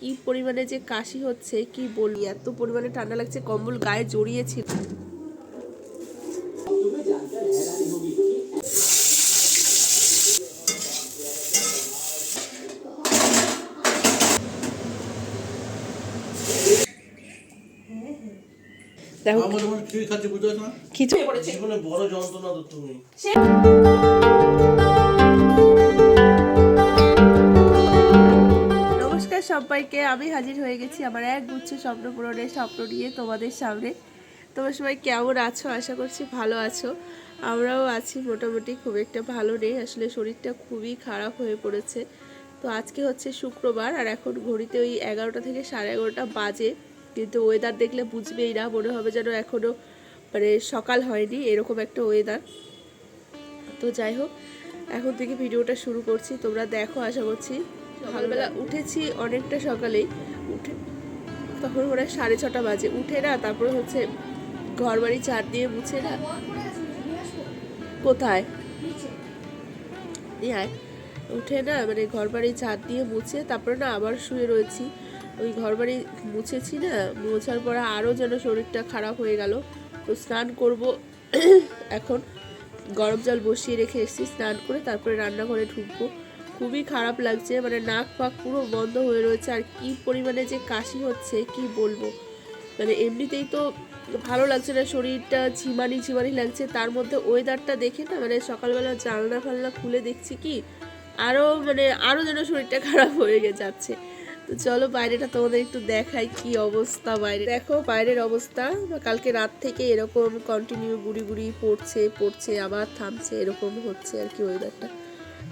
কি পরিমাণে যে কাশি হচ্ছে কি বলি এত পরিমাণে ঠান্ডা লাগছে কম্বল গায়ে জড়িয়েছিল দেখো আমার যখন খিচুড়ি খাচ্ছি বুঝতে পারছ না? খিচুড়ি জীবনে বড় যন্ত্রণা তো তুমি। সবাইকে আমি হাজির হয়ে গেছি আমার এক গুচ্ছ স্বপ্ন পূরণের স্বপ্ন নিয়ে তোমাদের সামনে। তোমরা সবাই কেমন আছো? আশা করছি ভালো আছো। আমরাও আছি মোটামুটি খুব একটা ভালো নেই। আসলে শরীরটা খুবই খারাপ হয়ে পড়েছে। তো আজকে হচ্ছে শুক্রবার আর এখন ঘড়িতে ওই এগারোটা থেকে সাড়ে এগারোটা বাজে। কিন্তু ওয়েদার দেখলে বুঝবেই না, মনে হবে যেন এখনও মানে সকাল হয়নি, এরকম একটা ওয়েদার তো যাই হোক, এখন থেকে ভিডিওটা শুরু করছি। তোমরা দেখো, আশা করছি সকালবেলা উঠেছি অনেকটা সকালেই। উঠে তখন ওরা সাড়ে ছটা বাজে। উঠে না, তারপরে হচ্ছে ঘর বাড়ি চার দিয়ে মুছে না। কোথায়? আয়। উঠে না মানে ঘর বাড়ি ঝাড় দিয়ে মুছে, তারপরে না আবার শুয়ে রয়েছি। ওই ঘর বাড়ি মুছেছি না, মোছার পরে আরও যেন শরীরটা খারাপ হয়ে গেল। তো স্নান করব এখন। গরম জল বসিয়ে রেখে এসেছি, স্নান করে তারপরে রান্নাঘরে ঢুকবো। খুবই খারাপ লাগছে মানে নাক ফাক পুরো বন্ধ হয়ে রয়েছে, আর কি পরিমাণে যে কাশি হচ্ছে, কি বলব? মানে এমনিতেই তো ভালো লাগছে না, শরীরটা ঝিমানি ঝিমানি লাগছে, তার মধ্যে ওয়েদারটা দেখে না মানে সকালবেলা জানলা ফালনা খুলে দেখছি কি আরও মানে আরও যেন শরীরটা খারাপ হয়ে যাচ্ছে। তো চলো বাইরেটা তোমাদের একটু দেখাই কি অবস্থা বাইরে। দেখো বাইরের অবস্থা কালকে রাত থেকে এরকম কন্টিনিউ গুড়ি গুড়ি পড়ছে পড়ছে, আবার থামছে, এরকম হচ্ছে আর কি ওয়েদারটা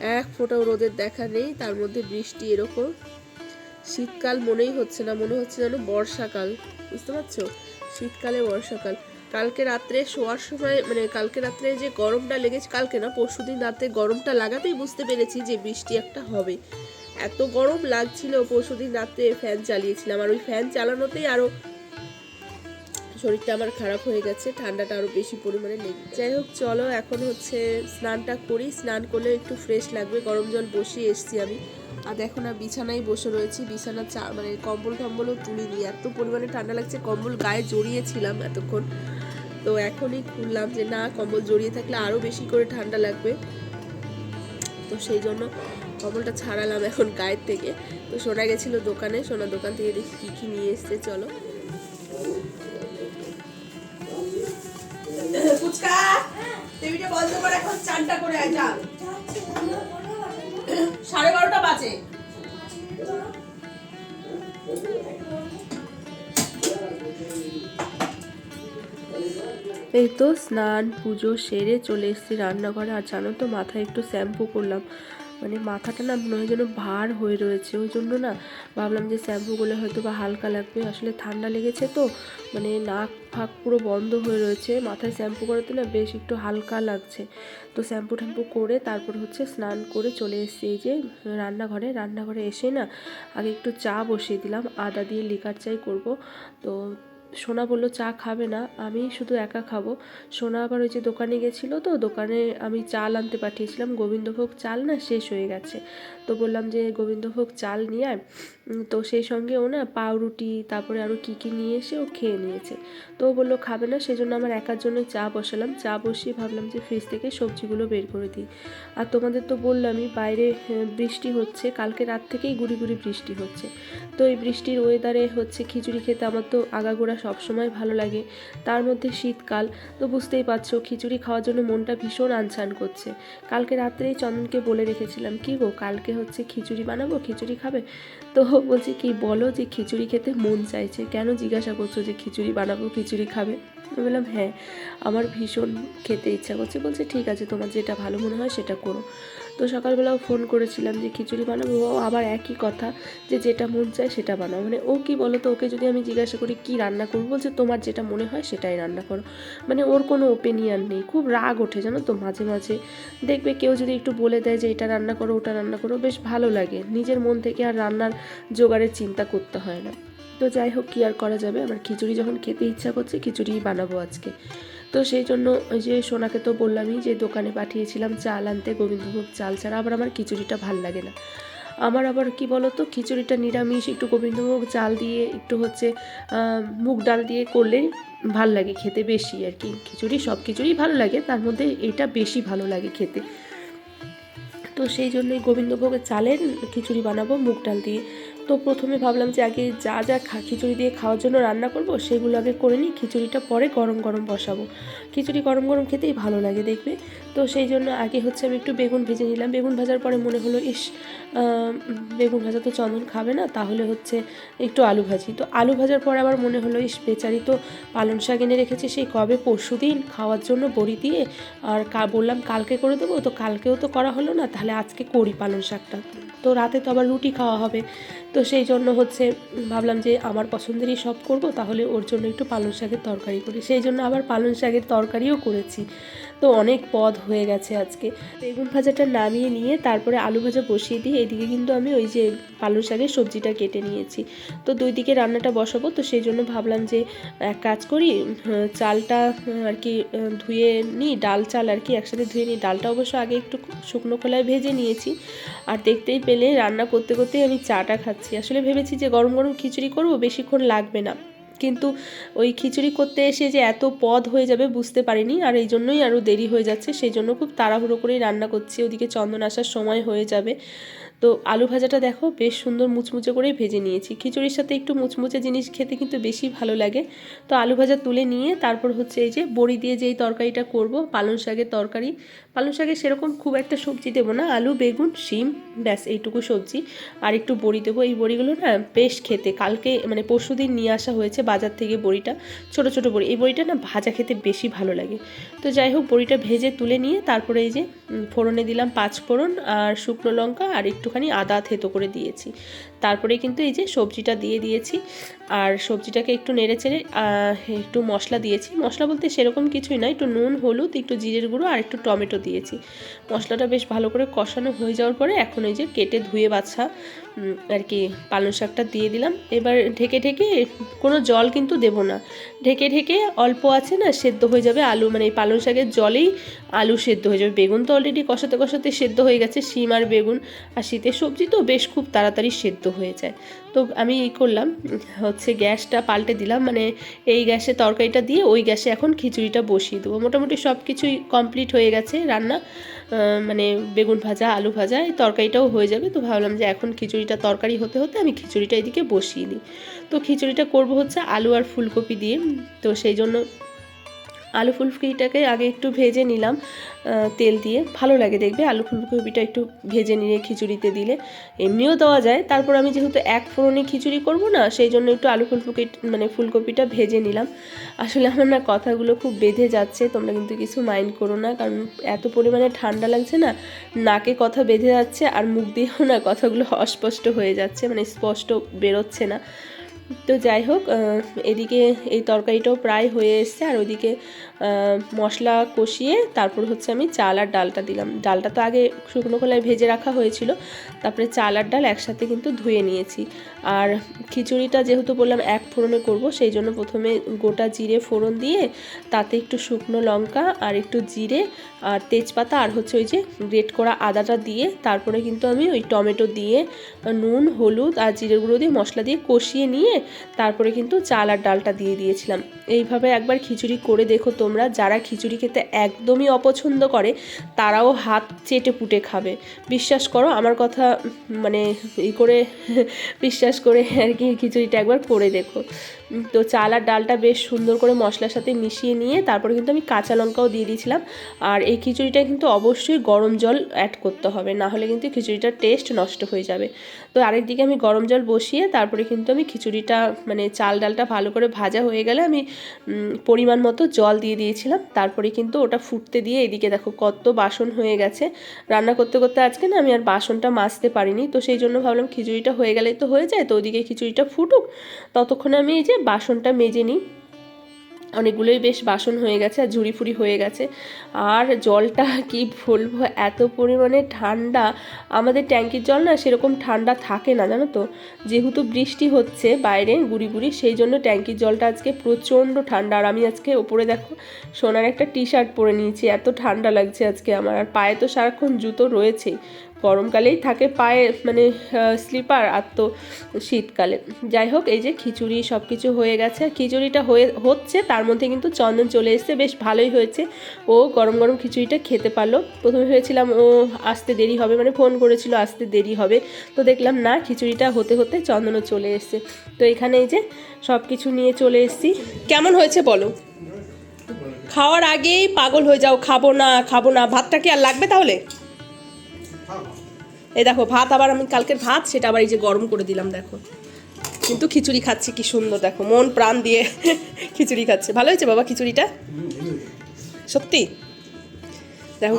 এক ফোঁটাও রোদের দেখা নেই, তার মধ্যে বৃষ্টি এরকম। শীতকাল মনেই হচ্ছে না, মনে হচ্ছে যেন বর্ষাকাল, বুঝতে পারছ? শীতকালে বর্ষাকাল। কালকে রাত্রে শোয়ার সময় মানে কালকে রাত্রে যে গরমটা লেগেছে, কালকে না, পরশু দিন রাতে গরমটা লাগাতেই বুঝতে পেরেছি যে বৃষ্টি একটা হবে। এত গরম লাগছিল পরশুদিন রাতে ফ্যান চালিয়েছিলাম, আর ওই ফ্যান চালানোতেই আরও শরীরটা আমার খারাপ হয়ে গেছে, ঠান্ডাটা আরও বেশি পরিমাণে লেগে যাই হোক, চলো, এখন হচ্ছে স্নানটা করি। স্নান করলে একটু ফ্রেশ লাগবে, গরম জল বসিয়ে এসছি আমি। আর দেখো না, বিছানায় বসে রয়েছি, বিছানা চা মানে কম্বল টম্বলও তুলিনি। এত পরিমাণে ঠান্ডা লাগছে, কম্বল গায়ে জড়িয়েছিলাম এতক্ষণ। তো এখনই খুললাম যে, না, কম্বল জড়িয়ে থাকলে আরও বেশি করে ঠান্ডা লাগবে। তো সেই জন্য কম্বলটা ছাড়ালাম এখন গায়ের থেকে। তো সোনা গেছিল দোকানে, সোনা দোকান থেকে দেখি কী কী নিয়ে এসছে, চলো। সাড়ে বারোটা বাজে। এই তো স্নান, পুজো সেরে চলে এসেছি রান্নাঘরে। আর জানো তো, মাথায় একটু শ্যাম্পু করলাম। মানে মাথাটা না মনে হয় যেন ভার হয়ে রয়েছে। ওই জন্য না ভাবলাম যে শ্যাম্পু করলে হয়তো বা হালকা লাগবে। আসলে ঠান্ডা লেগেছে তো মানে নাক ফাক পুরো বন্ধ হয়ে রয়েছে। মাথায় শ্যাম্পু করাতে না বেশ একটু হালকা লাগছে। তো শ্যাম্পু ট্যাম্পু করে তারপর হচ্ছে স্নান করে চলে এসেছি। এই যে রান্নাঘরে রান্নাঘরে এসে না আগে একটু চা বসিয়ে দিলাম। আদা দিয়ে লিকার চাই করব। তো সোনা বলল, চা খাবে না, আমি শুধু একা খাব। সোনা আবার ওই যে দোকানে গেছিল তো, দোকানে আমি চাল আনতে পাঠিয়েছিলাম। গোবিন্দভোগ চাল না শেষ হয়ে গেছে। তো বললাম যে, গোবিন্দভোগ চাল নিয়ে আয়। তো সেই সঙ্গে ও না পাউরুটি, তারপরে আরও কী কী নিয়ে এসে ও খেয়ে নিয়েছে। তো ও বলল, খাবে না, সেজন্য আমার একার জন্য চা বসালাম। চা বসিয়ে ভাবলাম যে, ফ্রিজ থেকে সবজিগুলো বের করে দিই। আর তোমাদের তো বললামই, বাইরে বৃষ্টি হচ্ছে। কালকে রাত থেকেই গুড়ি গুড়ি বৃষ্টি হচ্ছে। তো এই বৃষ্টির ওয়েদারে হচ্ছে খিচুড়ি খেতে আমার তো আগাগোড়া সবসময় ভালো লাগে। তার মধ্যে শীতকাল, তো বুঝতেই পারছ, খিচুড়ি খাওয়ার জন্য মনটা ভীষণ আনছান করছে। কালকে রাত্রেই চন্দনকে বলে রেখেছিলাম, কি গো, কালকে হচ্ছে খিচুড়ি বানাবো? খিচুড়ি খাবে? তো বলছি, কি বলো যে খিচুড়ি খেতে মন চাইছে, কেন জিজ্ঞাসা করছ যে খিচুড়ি বানাবো, খিচুড়ি খাবে? আমি বললাম হ্যাঁ আমার ভীষণ খেতে ইচ্ছা করছে। বলছে, ঠিক আছে, তোমার যেটা ভালো মনে হয় সেটা করো। তো সকালবেলাও ফোন করেছিলাম যে খিচুড়ি বানাবো। ও আবার একই কথা যে যেটা মন চায় সেটা বানাও। মানে ও কি বলো তো ওকে যদি আমি জিজ্ঞাসা করি, কি রান্না করব? বলছে, তোমার যেটা মনে হয় সেটাই রান্না করো। মানে ওর কোনো ওপিনিয়ন নেই। খুব রাগ ওঠে, জানো তো, মাঝে মাঝে। দেখবে কেউ যদি একটু বলে দেয় যে, এটা রান্না করো, ওটা রান্না করো, বেশ ভালো লাগে। নিজের মন থেকে আর রান্নার জোগাড়ের চিন্তা করতে হয় না। তো যাই হোক, কী আর করা যাবে? আমার খিচুড়ি যখন খেতে ইচ্ছা করছে, খিচুড়িই বানাবো আজকে। তো সেই জন্য ওই যে সোনাকে তো বললামই যে দোকানে পাঠিয়েছিলাম চাল আনতে, গোবিন্দভোগ চাল ছাড়া। আবার আমার খিচুড়িটা ভালো লাগে না। আমার আবার কি বলো তো খিচুড়িটা নিরামিষ, একটু গোবিন্দভোগ চাল দিয়ে, একটু হচ্ছে মুগ ডাল দিয়ে করলে ভালো লাগে খেতে বেশি আর কি। খিচুড়ি, সব খিচুড়ি ভালো লাগে, তার মধ্যে এটা বেশি ভালো লাগে খেতে। তো সেই জন্যই গোবিন্দভোগের চালের খিচুড়ি বানাবো, মুগ ডাল দিয়ে। তো প্রথমে ভাবলাম যে আগে যা যা খা, খিচুড়ি দিয়ে খাওয়ার জন্য রান্না করব, সেগুলো আগে করে নিই, খিচুড়িটা পরে গরম গরম বসাবো। খিচুড়ি গরম গরম খেতেই ভালো লাগে দেখবে। তো সেই জন্য আগে হচ্ছে আমি একটু বেগুন ভেজে নিলাম। বেগুন ভাজার পরে মনে হলো, ইস বেগুন ভাজা তো চন্দন খাবে না, তাহলে হচ্ছে একটু আলু ভাজি। তো আলু ভাজার পরে আবার মনে হলো, ইস, বেচারি তো পালং শাক এনে রেখেছি, সেই কবে পরশু দিন খাওয়ার জন্য বড়ি দিয়ে, আর বললাম কালকে করে দেবো, তো কালকেও তো করা হলো না, তাহলে আজকে করি পালং শাকটা। তো রাতে তো আবার রুটি খাওয়া হবে। তো সেই জন্য হচ্ছে ভাবলাম যে আমার পছন্দেরই সব করব, তাহলে ওর জন্য একটু পালং শাকের তরকারি করি। সেই জন্য আবার পালং শাকের তরকারিও করেছি। তো অনেক পদ হয়ে গেছে আজকে। বেগুন ভাজাটা নামিয়ে নিয়ে তারপরে আলু ভাজা বসিয়ে দিয়ে এদিকে কিন্তু আমি ওই যে পালং শাকের সবজিটা কেটে নিয়েছি। তো দুই দিকে রান্নাটা বসাবো, তো সেই জন্য ভাবলাম যে এক কাজ করি চালটা আর কি ধুয়ে নিই, ডাল চাল আর কি একসাথে ধুয়ে নিই। ডালটা অবশ্য আগে একটু শুকনো খোলায় ভেজে নিয়েছি। আর দেখতেই পেলে রান্না করতে করতেই আমি চাটা খাচ্ছি। আসলে ভেবেছি যে গরম গরম খিচুড়ি করব, বেশিক্ষণ লাগবে না। কিন্তু ওই খিচুড়ি করতে এসে যে এত পদ হয়ে যাবে বুঝতে পারিনি আর এই জন্যই আরও দেরি হয়ে যাচ্ছে। সেই জন্য খুব তাড়াহুড়ো করেই রান্না করছি। ওদিকে চন্দন আসার সময় হয়ে যাবে। তো আলু ভাজাটা দেখো, বেশ সুন্দর মুচমুচে করেই ভেজে নিয়েছি। খিচুড়ির সাথে একটু মুচমুচে জিনিস খেতে কিন্তু বেশি ভালো লাগে। তো আলু ভাজা তুলে নিয়ে তারপর হচ্ছে এই যে বড়ি দিয়ে যেই তরকারিটা করব, পালং শাকের তরকারি। পালং শাকে সেরকম খুব একটা সবজি দেবো না, আলু, বেগুন, শিম, ব্যাস এইটুকু সবজি। আর একটু বড়ি দেবো। এই বড়িগুলো না বেশ খেতে, কালকে মানে পরশু দিন নিয়ে আসা হয়েছে বাজার থেকে বড়িটা, ছোট ছোট বড়ি। এই বড়িটা না ভাজা খেতে বেশি ভালো লাগে। তো যাই হোক, বড়িটা ভেজে তুলে নিয়ে তারপরে এই যে ফোড়নে দিলাম পাঁচ ফোড়ন আর শুকনো লঙ্কা আর একটুখানি আদা থেতো করে দিয়েছি। তারপরে কিন্তু এই যে সবজিটা দিয়ে দিয়েছি আর সবজিটাকে একটু নেড়ে চেড়ে একটু মশলা দিয়েছি। মশলা বলতে সেরকম কিছুই না একটু নুন, হলুদ, একটু জিরের গুঁড়ো আর একটু টমেটো দিয়েছি। মশলাটা বেশ ভালো করে কষানো হয়ে যাওয়ার পরে এখন এই যে কেটে ধুয়ে বাছা আর কি পালং শাকটা দিয়ে দিলাম। এবার ঢেকে ঢেকে কোনো জল কিন্তু দেব না। ঢেকে ঢেকে অল্প আছে না, সেদ্ধ হয়ে যাবে আলু মানে এই পালং শাকের জলেই আলু সেদ্ধ হয়ে যাবে। বেগুন তো অলরেডি কষাতে কষাতে সেদ্ধ হয়ে গেছে, শিম আর বেগুন। আর শীতের সবজি তো বেশ খুব তাড়াতাড়ি সেদ্ধ হয়ে যায়। তো আমি এই করলাম, হচ্ছে গ্যাসটা পাল্টে দিলাম মানে এই গ্যাসে তরকারিটা দিয়ে ওই গ্যাসে এখন খিচুড়িটা বসিয়ে দেবো। মোটামুটি সব কিছুই কমপ্লিট হয়ে গেছে রান্না মানে বেগুন ভাজা, আলু ভাজা, এই তরকারিটাও হয়ে যাবে। তো ভাবলাম যে এখন খিচুড়িটা তরকারি হতে হতে আমি খিচুড়িটা এদিকে বসিয়ে দিই। তো খিচুড়িটা করব হচ্ছে আলু আর ফুলকপি দিয়ে, তো সেই জন্য আলু ফুলকপিটাকে আগে একটু ভেজে নিলাম তেল দিয়ে। ভালো লাগে দেখবে, আলু ফুলকপিটা একটু ভেজে নিয়ে খিচুড়িতে দিলে এমনিও দেওয়া যায়। তারপর আমি যেহেতু এক ফোড়নে খিচুড়ি করব না, সেই জন্য একটু আলু ফুলকপি মানে ফুলকপিটা ভেজে নিলাম। আসলে আমার না কথাগুলো খুব বেঁধে যাচ্ছে, তোমরা কিন্তু কিছু মাইন্ড করো না, কারণ এত পরিমাণে ঠান্ডা লাগছে না, নাকে কথা বেঁধে যাচ্ছে আর মুখ দিয়েও না কথাগুলো অস্পষ্ট হয়ে যাচ্ছে মানে স্পষ্ট বেরোচ্ছে না। তো যাই হোক এদিকে এই তরকারিটাও প্রায় হয়ে এসছে আর ওইদিকে মশলা কষিয়ে তারপর হচ্ছে আমি চাল আর ডালটা দিলাম। ডালটা তো আগে শুকনো খোলায় ভেজে রাখা হয়েছিল, তারপরে চাল আর ডাল একসাথে কিন্তু ধুয়ে নিয়েছি। আর খিচুড়িটা যেহেতু বললাম এক ফোড়নে করব, সেই জন্য প্রথমে গোটা জিরে ফোড়ন দিয়ে তাতে একটু শুকনো লঙ্কা আর একটু জিরে আর তেজপাতা আর হচ্ছে ওই যে গ্রেট করা আদাটা দিয়ে তারপরে কিন্তু আমি ওই টমেটো দিয়ে নুন, হলুদ আর জিরে গুঁড়ো দিয়ে মশলা দিয়ে কষিয়ে নিয়ে তারপরে কিন্তু চাল আর ডালটা দিয়ে দিয়েছিলাম। এইভাবে একবার খিচুড়ি করে দেখো তোমরা, যারা খিচুড়ি খেতে একদমই অপছন্দ করে, তারাও হাত চেটে পুটে খাবে। বিশ্বাস করো, আমার কথা মানে ই করে, বিশ্বাস করে আর কি খিচুড়িটা একবার করে দেখো। তো চাল আর ডালটা বেশ সুন্দর করে মশলার সাথে মিশিয়ে নিয়ে তারপরে কিন্তু আমি কাঁচা লঙ্কাও দিয়ে দিয়েছিলাম। আর এই খিচুড়িটা কিন্তু অবশ্যই গরম জল অ্যাড করতে হবে, না হলে কিন্তু খিচুড়িটার টেস্ট নষ্ট হয়ে যাবে। তো আরেকদিকে আমি গরম জল বসিয়ে তারপরে কিন্তু আমি খিচুড়িটা মানে চাল ডালটা ভালো করে ভাজা হয়ে গেলে আমি পরিমাণ মতো জল দিয়ে দিয়েছিলাম। তারপরে কিন্তু ওটা ফুটতে দিয়ে এদিকে দেখো কত বাসন হয়ে গেছে। রান্না করতে করতে আজকে না আমি আর বাসনটা মাজতে পারিনি, তো সেই জন্য ভাবলাম খিচুড়িটা হয়ে গেলেই তো হয়ে যায়, তো ওদিকে খিচুড়িটা ফুটুক। ততক্ষণে আমি এই যে বাসনটা মেজে নিই। অনেকগুলোই বেশ বাসন হয়ে গেছে আর ঝুড়ি ফুড়ি হয়ে গেছে। আর জলটা কি বলব, এত পরিমাণে ঠান্ডা। আমাদের ট্যাঙ্কির জল না সেরকম ঠান্ডা থাকে না, জানো তো? যেহেতু বৃষ্টি হচ্ছে বাইরে গুড়ি গুড়ি সেই জন্য ট্যাঙ্কির জলটা আজকে প্রচণ্ড ঠান্ডা। আর আমি আজকে ওপরে দেখো, সোনার একটা টি শার্ট পরে নিয়েছি। এত ঠান্ডা লাগছে আজকে আমার। আর পায়ে তো সারাক্ষণ জুতো রয়েছেই। গরমকালেই থাকে পায়ে মানে স্লিপার আর তো শীতকালে। যাই হোক, এই যে খিচুড়ি সব কিছু হয়ে গেছে। খিচুড়িটা হয়ে, হচ্ছে, তার মধ্যে কিন্তু চন্দন চলে এসছে। বেশ ভালোই হয়েছে। ও গরম গরম খিচুড়িটা খেতে পারল। প্রথমে ভেবেছিলাম ও আসতে দেরি হবে মানে ফোন করেছিল আসতে দেরি হবে। তো দেখলাম, না, খিচুড়িটা হতে হতে চন্দনও চলে এসছে। তো এখানে এই যে সব কিছু নিয়ে চলে এসেছি। কেমন হয়েছে বলো? খাওয়ার আগেই পাগল হয়ে যাও। খাব না খাব না। ভাতটা কি আর লাগবে তাহলে? এই দেখো ভাত আবার আমি কালকের ভাত সেটা আবার এই যে গরম করে দিলাম দেখো। কিন্তু খিচুড়ি খাচ্ছি কি সুন্দর দেখো মন প্রাণ দিয়ে খিচুড়ি খাচ্ছে। ভালো হয়েছে বাবা খিচুড়িটা? সত্যি? দেখো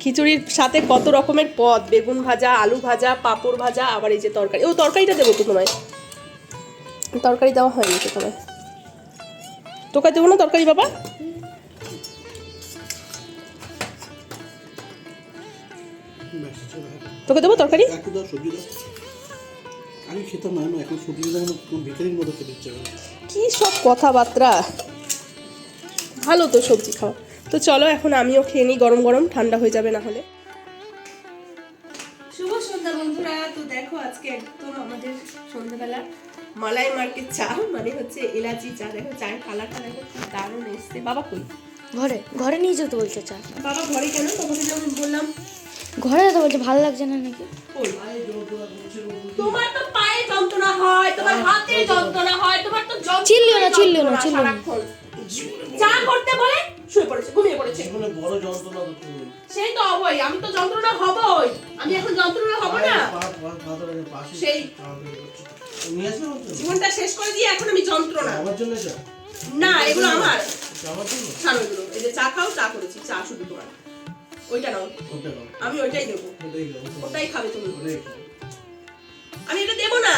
খিচুড়ির সাথে কত রকমের পদ বেগুন ভাজা আলু ভাজা পাঁপড় ভাজা আবার এই যে তরকারি। ও তরকারিটা দেবো তো তোমায়। তরকারি দেওয়া হয়নি তো তোমায়। তোকে দেবো না তরকারি বাবা? তোকে দেবো তরকারি? আগে খেতাম না এখন সবজি ভিতরের মতো খেতে ইচ্ছে করে। কি সব কথাবার্তা? ভালো তো সবজি খাওয়া। তো চলো এখন আমিও খেয়ে নিই গরম গরম ঠান্ডা হয়ে যাবে না হলে। শুভ সন্ধ্যা বন্ধুরা তো দেখো আজকে একদম আমাদের সন্ধ্যাবেলা মালাই মার্কেট চা মানে হচ্ছে এলাচি চা। দেখো চায়ের কালারটা দেখো দারুণ এসছে। বাবা কই? ঘরে ঘরে নিয়ে যেতে বলছে চা। বাবা ঘরে কেন? তোমাকে যেমন বললাম ঘরে যেতে বলছে ভালো লাগছে না নাকি? তোমার তো পায়ে যন্ত্রণা হয় তোমার হাতে যন্ত্রণা। হয় তোমার তো যন্ত্রণা চিল্লিও না, চিল্লিও না, চিল্লিও না। চা করতে বলে শুয়ে পড়েছে ঘুমিয়ে পড়েছে। বড় যন্ত্রণা তো তুমি। সেই তো হবই আমি তো যন্ত্রণা হবই। আমি এখন যন্ত্রণা হব না। সেই। জীবনটা শেষ করে দিয়ে এখন আমি যন্ত্রণা। আমার জন্য না এগুলো আমার। আমার জন্য? এই যে চা খাও চা করেছি চা শুধু তোমার। ওইটা নাও। আমি ওইটাই দেবো। ওটাই খাবে তুমি। আমি এটা দেবো না।